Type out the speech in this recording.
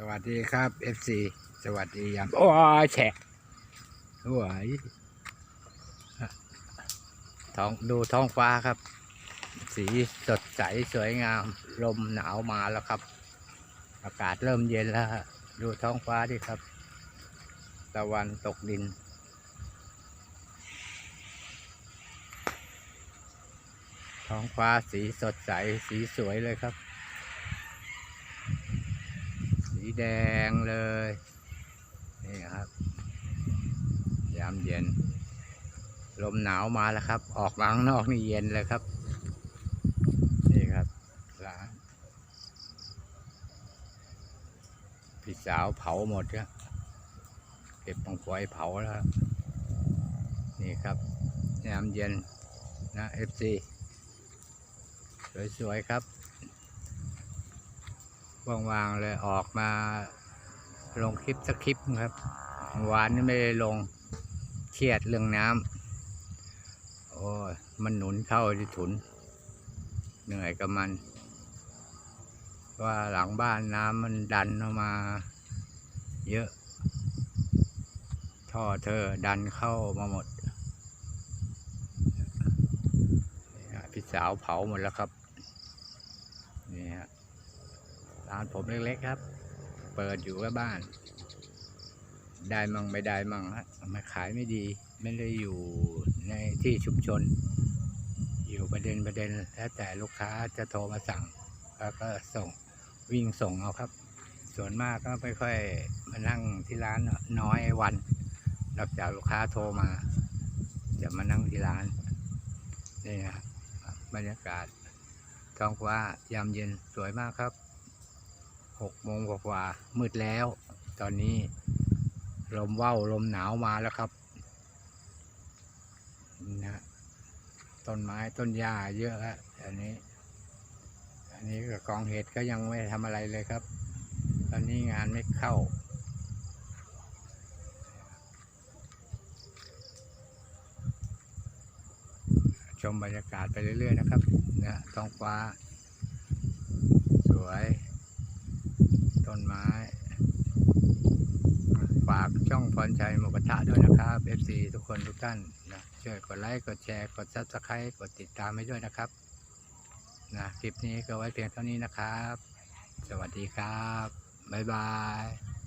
สวัสดีครับ FC สวัสดียามโอ้ยแฉะโอ้ยท้องดูท้องฟ้าครับ สีสดใสสวยงาม ลมหนาวมาแล้วครับ อากาศเริ่มเย็นแล้วฮะดูท้องฟ้าดิครับ ตะวันตกดิน ท้องฟ้าสีสดใสสีสวยเลยครับ สีแดงเลย นี่ครับ ยามเย็น ลมหนาวมาแล้วครับ ออกมาข้างนอกนี่เย็นเลยครับ นี่ครับร้านพี่สาวเผาหมดครับเก็บปังไฟเผาแล้ว นี่ครับยามเย็นนะเอฟซีสวยๆครับ ว่างๆเลยออกมาลงคลิปสักคลิปครับวานนี่ไม่ได้ลงเครียดเรื่องน้ำโอ้มันหนุนเข้าที่ถุน เหนื่อยกับมัน ว่าหลังบ้านน้ำมันดันออกมา เยอะ ท่อเธอดันเข้ามาหมดพี่สาวเผาหมดแล้วครับ นี่ฮะ ร้านผมเล็กๆครับ เปิดอยู่กับบ้าน ได้มั่งไม่ได้มั่งฮะมาขายไม่ดี ไม่ได้อยู่ในที่ชุมชน อยู่ประเด็นประเด็นแล้วแต่ลูกค้าจะโทรมาสั่ง แล้วก็ส่งวิ่งส่งเอาครับ ส่วนมากก็ไม่ค่อยมานั่งที่ร้านน้อยวันนอกจากลูกค้าโทรมา จะมานั่งที่ร้านนี่นะครับบรรยากาศท้องฟ้ายามเย็นสวยมากครับ หกโมงกว่าๆมืดแล้ว ตอนนี้ลมว่าวลมหนาวมาแล้วครับนะต้นไม้ต้นหญ้าเยอะฮะอันนี้ อันนี้กับกองเห็ดก็ยังไม่ทำอะไรเลยครับ ตอนนี้งานไม่เข้า ชมบรรยากาศไปเรื่อย ๆ นะครับนะท้องฟ้า สวย ต้นไม้ฝากช่องพรชัยหมูกระทะด้วยนะครับ FC ทุกคนทุกท่านนะช่วยกดไลค์กดแชร์กดซับสไครต์กดติดตามให้ด้วยนะครับนะคลิปนี้ก็ไว้เพียงเท่านี้นะครับ สวัสดีครับ บ๊ายบาย